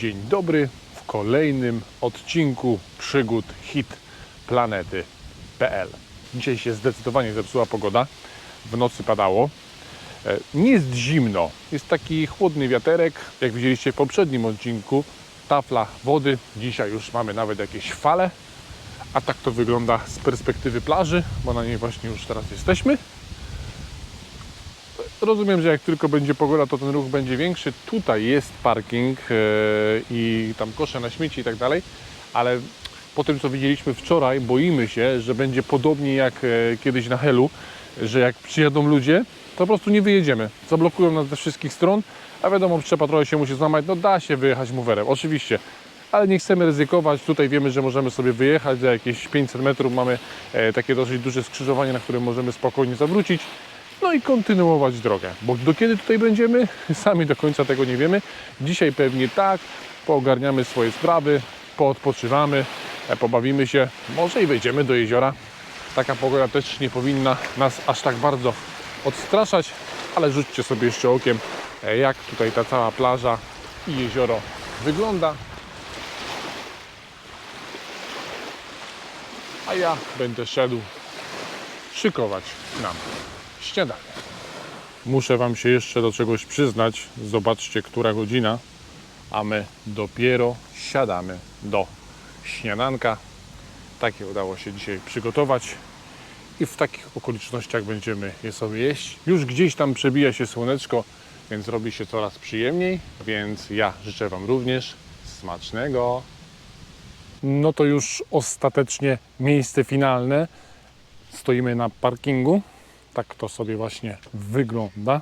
Dzień dobry w kolejnym odcinku przygód hit planety.pl. Dzisiaj się zdecydowanie zepsuła pogoda. W nocy padało. E, Nie jest zimno, jest taki chłodny wiaterek. Jak widzieliście w poprzednim odcinku, tafla wody. Dzisiaj już mamy nawet jakieś fale. A tak to wygląda z perspektywy plaży, bo na niej właśnie już teraz jesteśmy. Rozumiem, że jak tylko będzie pogoda, to ten ruch będzie większy. Tutaj jest parking e, i tam kosze na śmieci i tak dalej, ale po tym, co widzieliśmy wczoraj, boimy się, że będzie podobnie jak e, kiedyś na Helu, że jak przyjadą ludzie, to po prostu nie wyjedziemy. Zablokują nas ze wszystkich stron, a wiadomo, trzeba trochę się musi złamać. No da się wyjechać mowerem, oczywiście, ale nie chcemy ryzykować. Tutaj wiemy, że możemy sobie wyjechać, za jakieś 500 metrów mamy e, takie dosyć duże skrzyżowanie, na którym możemy spokojnie zawrócić. No i kontynuować drogę, bo do kiedy tutaj będziemy, sami do końca tego nie wiemy. Dzisiaj pewnie tak, poogarniamy swoje sprawy, poodpoczywamy, e, pobawimy się, może i wejdziemy do jeziora. Taka pogoda też nie powinna nas aż tak bardzo odstraszać, ale rzućcie sobie jeszcze okiem, e, jak tutaj ta cała plaża i jezioro wygląda. A ja będę szedł szykować nam śniadanie. Muszę Wam się jeszcze do czegoś przyznać. Zobaczcie, która godzina, a my dopiero siadamy do śniadanka. Takie udało się dzisiaj przygotować i w takich okolicznościach będziemy je sobie jeść. Już gdzieś tam przebija się słoneczko, więc robi się coraz przyjemniej, więc ja życzę Wam również smacznego. No to już ostatecznie miejsce finalne. Stoimy na parkingu. Tak to sobie właśnie wygląda.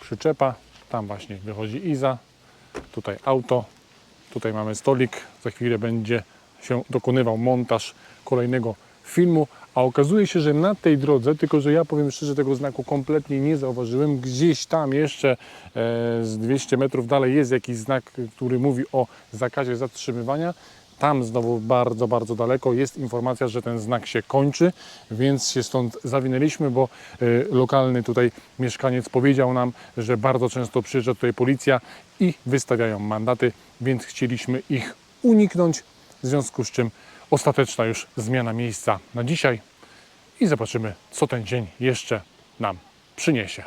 Przyczepa, tam właśnie wychodzi Iza, tutaj auto, tutaj mamy stolik. Za chwilę będzie się dokonywał montaż kolejnego filmu, a okazuje się, że na tej drodze, tylko że ja powiem szczerze, tego znaku kompletnie nie zauważyłem. Gdzieś tam jeszcze e, z 200 metrów dalej jest jakiś znak, który mówi o zakazie zatrzymywania. Tam znowu bardzo, bardzo daleko jest informacja, że ten znak się kończy, więc się stąd zawinęliśmy, bo y, lokalny tutaj mieszkaniec powiedział nam, że bardzo często przyjeżdża tutaj policja i wystawiają mandaty, więc chcieliśmy ich uniknąć, w związku z czym ostateczna już zmiana miejsca na dzisiaj i zobaczymy, co ten dzień jeszcze nam przyniesie.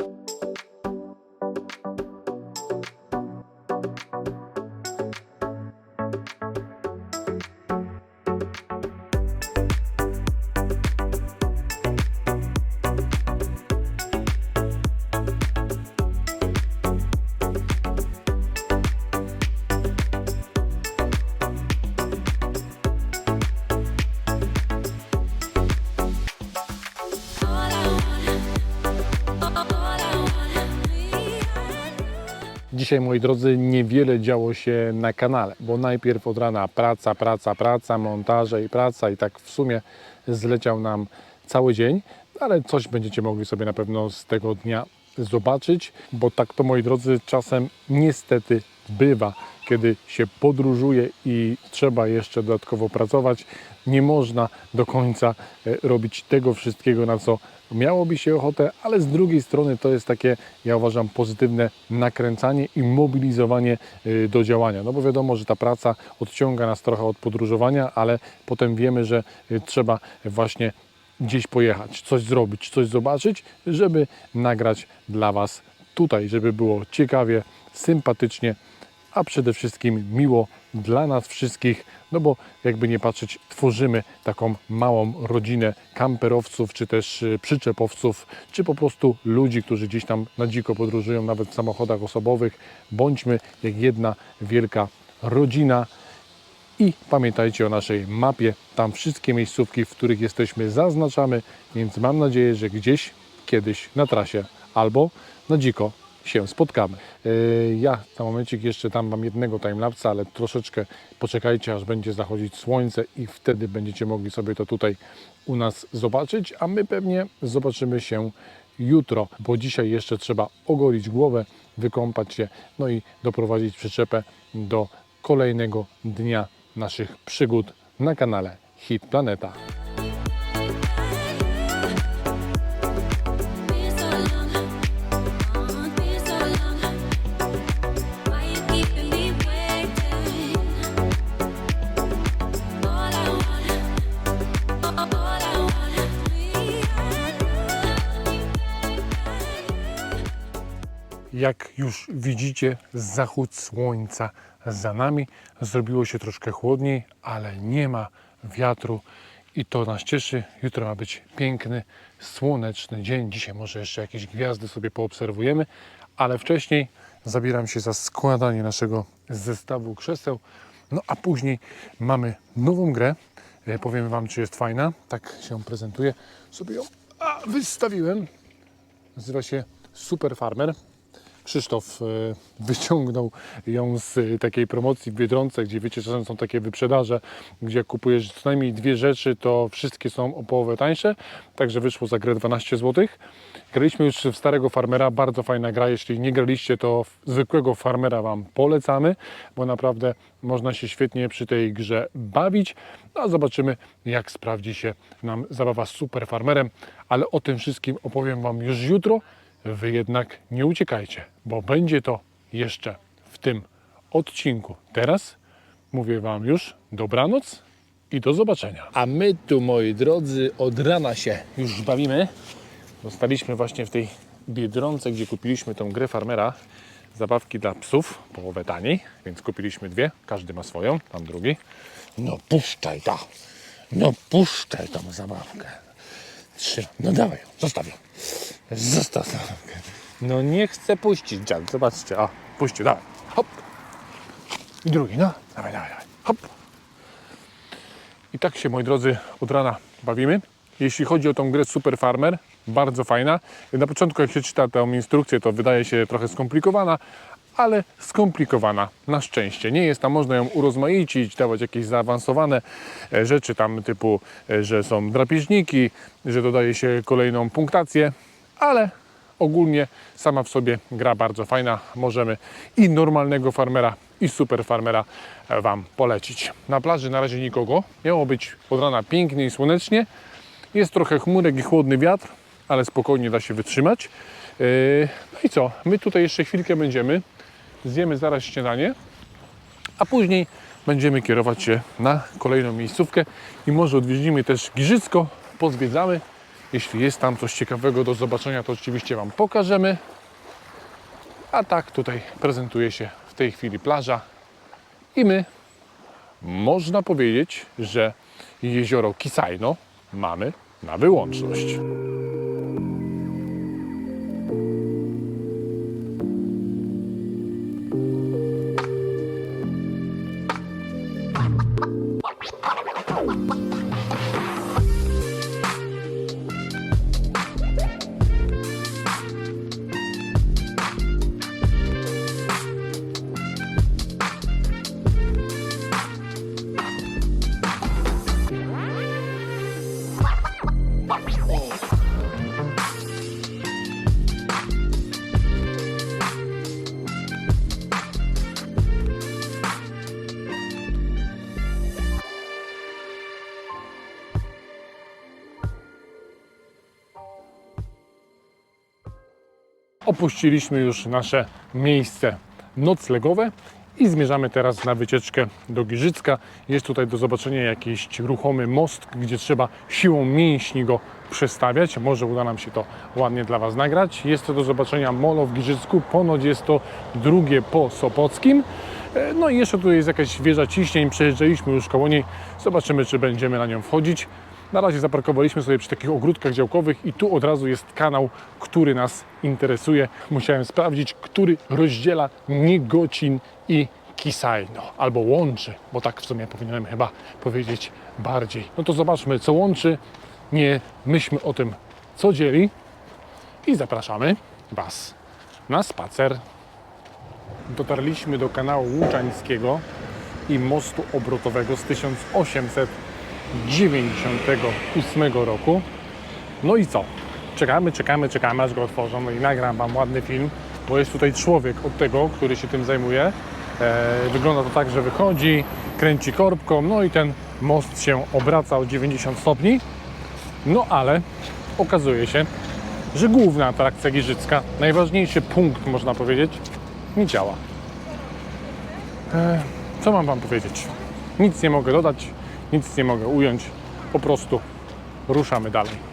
Dzisiaj, moi drodzy, niewiele działo się na kanale, bo najpierw od rana praca, praca, praca, montaże i praca i tak w sumie zleciał nam cały dzień, ale coś będziecie mogli sobie na pewno z tego dnia zobaczyć, bo tak to, moi drodzy, czasem niestety bywa, kiedy się podróżuje i trzeba jeszcze dodatkowo pracować, nie można do końca e, robić tego wszystkiego, na co miałoby się ochotę, ale z drugiej strony to jest takie, ja uważam, pozytywne nakręcanie i mobilizowanie y, do działania. No bo wiadomo, że ta praca odciąga nas trochę od podróżowania, ale potem wiemy, że y, trzeba właśnie gdzieś pojechać, coś zrobić, coś zobaczyć, żeby nagrać dla Was tutaj, żeby było ciekawie, sympatycznie, a przede wszystkim miło dla nas wszystkich, no bo jakby nie patrzeć, tworzymy taką małą rodzinę kamperowców, czy też y, przyczepowców, czy po prostu ludzi, którzy gdzieś tam na dziko podróżują, nawet w samochodach osobowych. Bądźmy jak jedna wielka rodzina. I pamiętajcie o naszej mapie. Tam wszystkie miejscówki, w których jesteśmy, zaznaczamy, więc mam nadzieję, że gdzieś kiedyś na trasie albo na dziko się spotkamy. Yy, Ja na momencik jeszcze tam mam jednego timelapsa, ale troszeczkę poczekajcie, aż będzie zachodzić słońce i wtedy będziecie mogli sobie to tutaj u nas zobaczyć, a my pewnie zobaczymy się jutro, bo dzisiaj jeszcze trzeba ogolić głowę, wykąpać się, no i doprowadzić przyczepę do kolejnego dnia naszych przygód na kanale Hit Planeta. Jak już widzicie, zachód słońca za nami. Zrobiło się troszkę chłodniej, ale nie ma wiatru i to nas cieszy. Jutro ma być piękny, słoneczny dzień. Dzisiaj może jeszcze jakieś gwiazdy sobie poobserwujemy, ale wcześniej zabieram się za składanie naszego zestawu krzeseł. No a później mamy nową grę. E, Powiem Wam, czy jest fajna. Tak się prezentuje. Sobie ją wystawiłem. Nazywa się Super Farmer. Krzysztof e, wyciągnął ją z e, takiej promocji w Biedronce, gdzie wiecie, czasem są takie wyprzedaże, gdzie jak kupujesz co najmniej dwie rzeczy, to wszystkie są o połowę tańsze. Także wyszło za grę 12 zł. Graliśmy już w Starego Farmera, bardzo fajna gra. Jeśli nie graliście, to zwykłego Farmera Wam polecamy, bo naprawdę można się świetnie przy tej grze bawić. No, a zobaczymy, jak sprawdzi się nam zabawa z Super Farmerem, ale o tym wszystkim opowiem Wam już jutro. Wy jednak nie uciekajcie, bo będzie to jeszcze w tym odcinku. Teraz mówię Wam już dobranoc i do zobaczenia. A my tu, moi drodzy, od rana się już bawimy. Dostaliśmy właśnie w tej Biedronce, gdzie kupiliśmy tą grę farmera, zabawki dla psów, połowę taniej, więc kupiliśmy dwie, każdy ma swoją, tam drugi. No puszczaj to, no puszczaj tą zabawkę. Trzymam, no dawaj ją, zostaw. Zostaw zabawkę. No nie chcę puścić, dziad, zobaczcie, o, puśćcie, dawaj, hop. I drugi, no, dawaj, dawaj, dawaj, hop. I tak się, moi drodzy, od rana bawimy. Jeśli chodzi o tą grę Super Farmer, bardzo fajna. Na początku, jak się czyta tę instrukcję, to wydaje się trochę skomplikowana, ale skomplikowana na szczęście. Nie jest tam, można ją urozmaicić, dawać jakieś zaawansowane e, rzeczy tam typu, e, że są drapieżniki, że dodaje się kolejną punktację, ale ogólnie sama w sobie gra bardzo fajna. Możemy i normalnego farmera, i super farmera e, Wam polecić. Na plaży na razie nikogo. Miało być od rana pięknie i słonecznie. Jest trochę chmurek i chłodny wiatr, ale spokojnie da się wytrzymać. Yy, No i co? My tutaj jeszcze chwilkę będziemy. Zjemy zaraz śniadanie, a później będziemy kierować się na kolejną miejscówkę i może odwiedzimy też Giżycko, pozwiedzamy. Jeśli jest tam coś ciekawego do zobaczenia, to oczywiście Wam pokażemy. A tak tutaj prezentuje się w tej chwili plaża i my można powiedzieć, że jezioro Kisajno mamy na wyłączność. Opuściliśmy już nasze miejsce noclegowe i zmierzamy teraz na wycieczkę do Giżycka. Jest tutaj do zobaczenia jakiś ruchomy most, gdzie trzeba siłą mięśni go przestawiać. Może uda nam się to ładnie dla Was nagrać. Jest to do zobaczenia molo w Giżycku. Ponoć jest to drugie po Sopockim. E, No i jeszcze tu jest jakaś wieża ciśnień. Przejeżdżaliśmy już koło niej. Zobaczymy, czy będziemy na nią wchodzić. Na razie zaparkowaliśmy sobie przy takich ogródkach działkowych i tu od razu jest kanał, który nas interesuje. Musiałem sprawdzić, który rozdziela Niegocin i Kisajno, albo łączy, bo tak w sumie powinienem chyba powiedzieć bardziej. No to zobaczmy, co łączy. Nie myślmy o tym, co dzieli i zapraszamy Was na spacer. Dotarliśmy do kanału Łuczańskiego i mostu obrotowego z 1898 roku. No i co? Czekamy, czekamy, czekamy, aż go otworzą no i nagram Wam ładny film, bo jest tutaj człowiek od tego, który się tym zajmuje. E, wygląda to tak, że wychodzi, kręci korbką, no i ten most się obraca o 90 stopni. No ale okazuje się, że główna atrakcja Giżycka, najważniejszy punkt można powiedzieć, nie działa. E, co mam Wam powiedzieć? Nic nie mogę dodać, nic nie mogę ująć. Po prostu ruszamy dalej.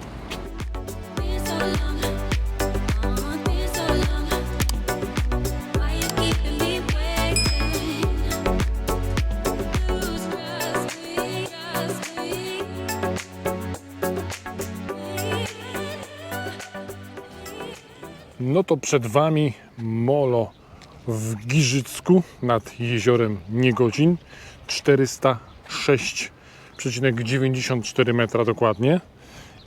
No to przed Wami molo w Giżycku nad jeziorem Niegodzin. 406,94 metra dokładnie.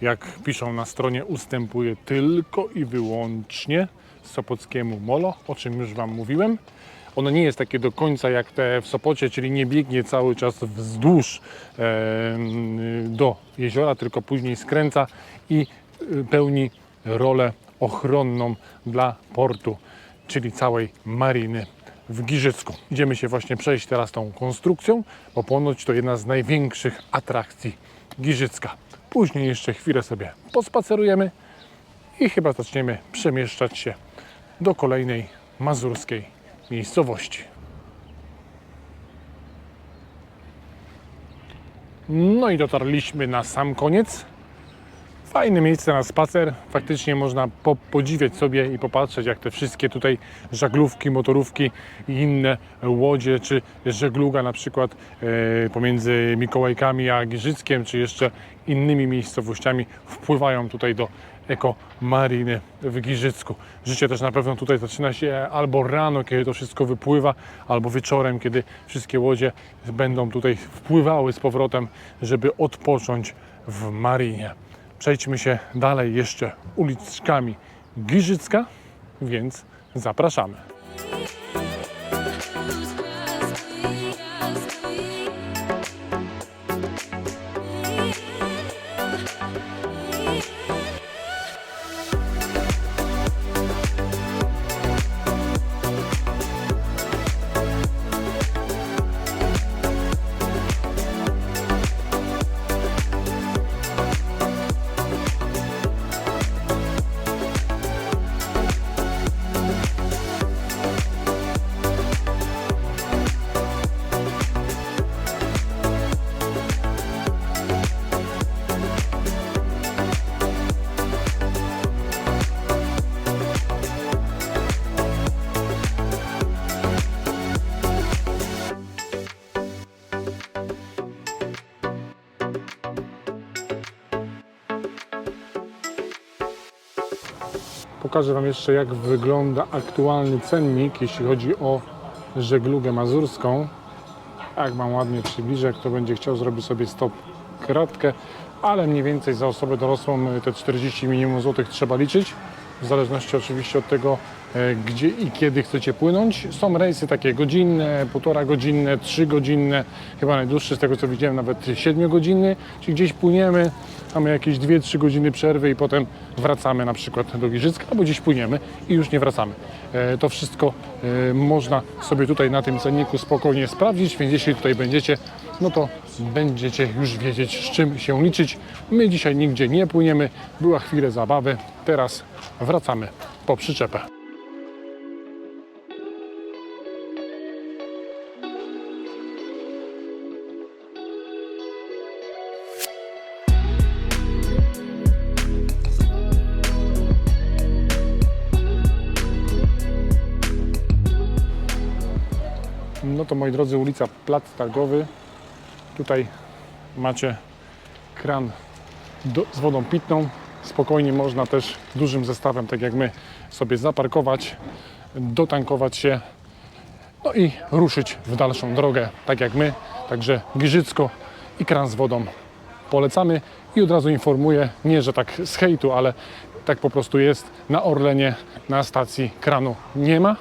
Jak piszą na stronie, ustępuje tylko i wyłącznie Sopockiemu molo, o czym już Wam mówiłem. Ono nie jest takie do końca jak te w Sopocie, czyli nie biegnie cały czas wzdłuż e, do jeziora, tylko później skręca i y, pełni rolę ochronną dla portu, czyli całej mariny w Giżycku. Idziemy się właśnie przejść teraz tą konstrukcją, bo ponoć to jedna z największych atrakcji Giżycka. Później jeszcze chwilę sobie pospacerujemy i chyba zaczniemy przemieszczać się do kolejnej mazurskiej miejscowości. No i dotarliśmy na sam koniec. Fajne miejsce na spacer. Faktycznie można po, podziwiać sobie i popatrzeć, jak te wszystkie tutaj żaglówki, motorówki i inne łodzie, czy żegluga na przykład e, pomiędzy Mikołajkami a Giżyckiem, czy jeszcze innymi miejscowościami wpływają tutaj do ekomariny w Giżycku. Życie też na pewno tutaj zaczyna się albo rano, kiedy to wszystko wypływa, albo wieczorem, kiedy wszystkie łodzie będą tutaj wpływały z powrotem, żeby odpocząć w marinie. Przejdźmy się dalej jeszcze uliczkami Giżycka, więc zapraszamy. Pokażę Wam jeszcze, jak wygląda aktualny cennik, jeśli chodzi o żeglugę mazurską. Jak Wam ładnie przybliżę, kto będzie chciał, zrobi sobie stop kratkę, ale mniej więcej za osobę dorosłą te 40 minimum złotych trzeba liczyć. W zależności oczywiście od tego, e, gdzie i kiedy chcecie płynąć. Są rejsy takie godzinne, półtora godzinne, trzy godzinne, chyba najdłuższy z tego co widziałem nawet 7 godziny, czyli gdzieś płyniemy, mamy jakieś 2-3 godziny przerwy i potem wracamy na przykład do Giżycka, albo gdzieś płyniemy i już nie wracamy. E, To wszystko e, można sobie tutaj na tym cenniku spokojnie sprawdzić, więc jeśli tutaj będziecie, no to będziecie już wiedzieć z czym się liczyć. My dzisiaj nigdzie nie płyniemy, była chwilę zabawy, teraz wracamy po przyczepę. No to moi drodzy, ulica Plac Targowy. Tutaj macie kran do, z wodą pitną. Spokojnie można też dużym zestawem, tak jak my, sobie zaparkować, dotankować się, no i ruszyć w dalszą drogę, tak jak my. Także Giżycko i kran z wodą polecamy i od razu informuję, nie że tak z hejtu, ale tak po prostu jest. Na Orlenie, na stacji kranu nie ma,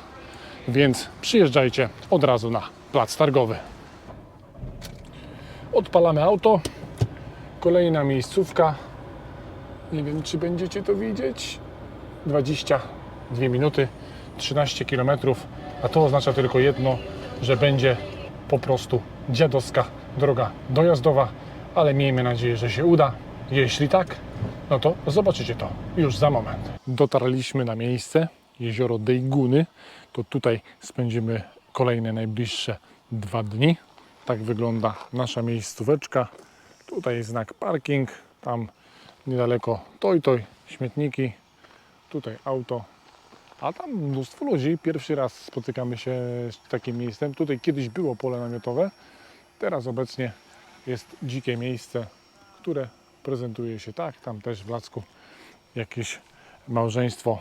więc przyjeżdżajcie od razu na plac targowy. Odpalamy auto. Kolejna miejscówka. Nie wiem, czy będziecie to widzieć. 22 minuty, 13 km, a to oznacza tylko jedno, że będzie po prostu dziadowska droga dojazdowa, ale miejmy nadzieję, że się uda. Jeśli tak, no to zobaczycie to już za moment. Dotarliśmy na miejsce, jezioro Dejguny. To tutaj spędzimy kolejne najbliższe dwa dni. Tak wygląda nasza miejscóweczka. Tutaj jest znak parking, tam niedaleko toj toj, śmietniki, tutaj auto, a tam mnóstwo ludzi. Pierwszy raz spotykamy się z takim miejscem. Tutaj kiedyś było pole namiotowe, teraz obecnie jest dzikie miejsce, które prezentuje się tak. Tam też w Lacku jakieś małżeństwo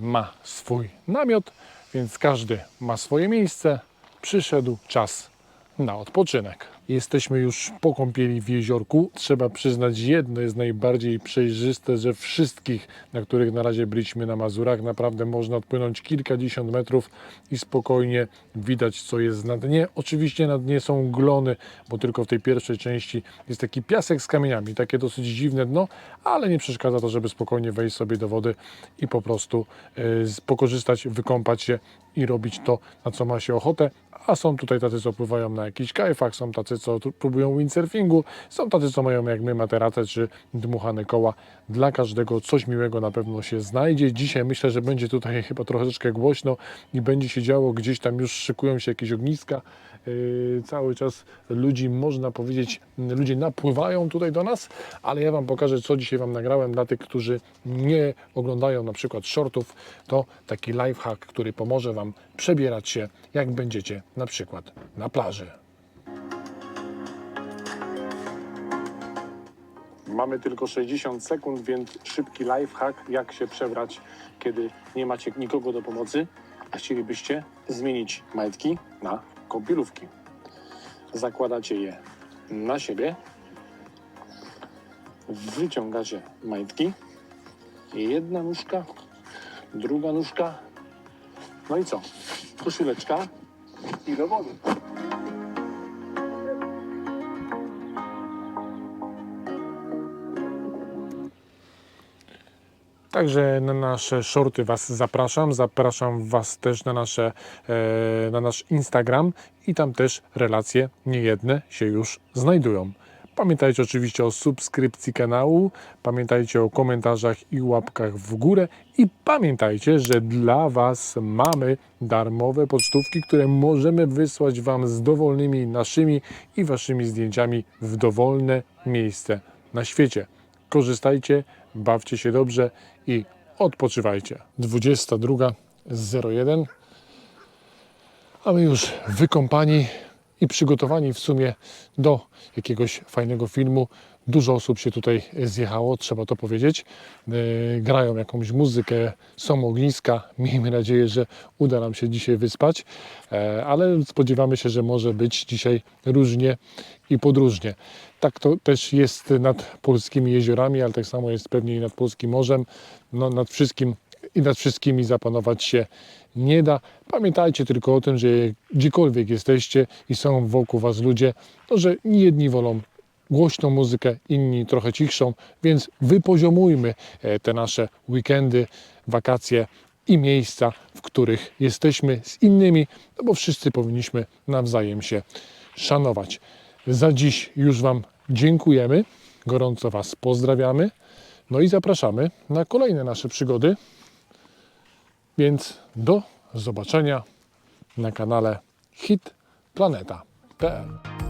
ma swój namiot, więc każdy ma swoje miejsce. Przyszedł czas na odpoczynek. Jesteśmy już po kąpieli w jeziorku. Trzeba przyznać, jedno jest najbardziej przejrzyste ze wszystkich, na których na razie byliśmy na Mazurach. Naprawdę można odpłynąć kilkadziesiąt metrów i spokojnie widać, co jest na dnie. Oczywiście na dnie są glony, bo tylko w tej pierwszej części jest taki piasek z kamieniami, takie dosyć dziwne dno, ale nie przeszkadza to, żeby spokojnie wejść sobie do wody i po prostu y, z- pokorzystać, wykąpać się i robić to, na co ma się ochotę. A są tutaj tacy, co pływają na jakichś kajfach, są tacy, co próbują windsurfingu, są tacy, co mają jak my materacę czy dmuchane koła. Dla każdego coś miłego na pewno się znajdzie. Dzisiaj myślę, że będzie tutaj chyba troszeczkę głośno i będzie się działo, gdzieś tam już szykują się jakieś ogniska. Yy, cały czas ludzi, można powiedzieć, ludzie napływają tutaj do nas, ale ja Wam pokażę, co dzisiaj Wam nagrałem dla tych, którzy nie oglądają na przykład shortów. To taki lifehack, który pomoże Wam przebierać się, jak będziecie na przykład na plaży. Mamy tylko 60 sekund, więc szybki lifehack, jak się przebrać, kiedy nie macie nikogo do pomocy, a chcielibyście zmienić majtki na kąpielówki. Zakładacie je na siebie, wyciągacie majtki, jedna nóżka, druga nóżka, no i co? Koszuleczka i do wody. Także na nasze shorty Was zapraszam. Zapraszam Was też na, nasze, e, na nasz Instagram i tam też relacje niejedne się już znajdują. Pamiętajcie oczywiście o subskrypcji kanału, pamiętajcie o komentarzach i łapkach w górę i pamiętajcie, że dla Was mamy darmowe pocztówki, które możemy wysłać Wam z dowolnymi naszymi i Waszymi zdjęciami w dowolne miejsce na świecie. Korzystajcie, bawcie się dobrze i odpoczywajcie. 22.01 a my już wykąpani i przygotowani w sumie do jakiegoś fajnego filmu. Dużo osób się tutaj zjechało, trzeba to powiedzieć. Yy, grają jakąś muzykę, są ogniska. Miejmy nadzieję, że uda nam się dzisiaj wyspać, e, ale spodziewamy się, że może być dzisiaj różnie i podróżnie. Tak to też jest nad polskimi jeziorami, ale tak samo jest pewnie i nad polskim morzem. No, nad wszystkim i nad wszystkimi zapanować się nie da. Pamiętajcie tylko o tym, że gdziekolwiek jesteście i są wokół Was ludzie, to że jedni wolą głośną muzykę, inni trochę cichszą, więc wypoziomujmy e, te nasze weekendy, wakacje i miejsca, w których jesteśmy z innymi, no bo wszyscy powinniśmy nawzajem się szanować. Za dziś już Wam dziękujemy, gorąco Was pozdrawiamy, no i zapraszamy na kolejne nasze przygody. Więc do zobaczenia na kanale hitplaneta.pl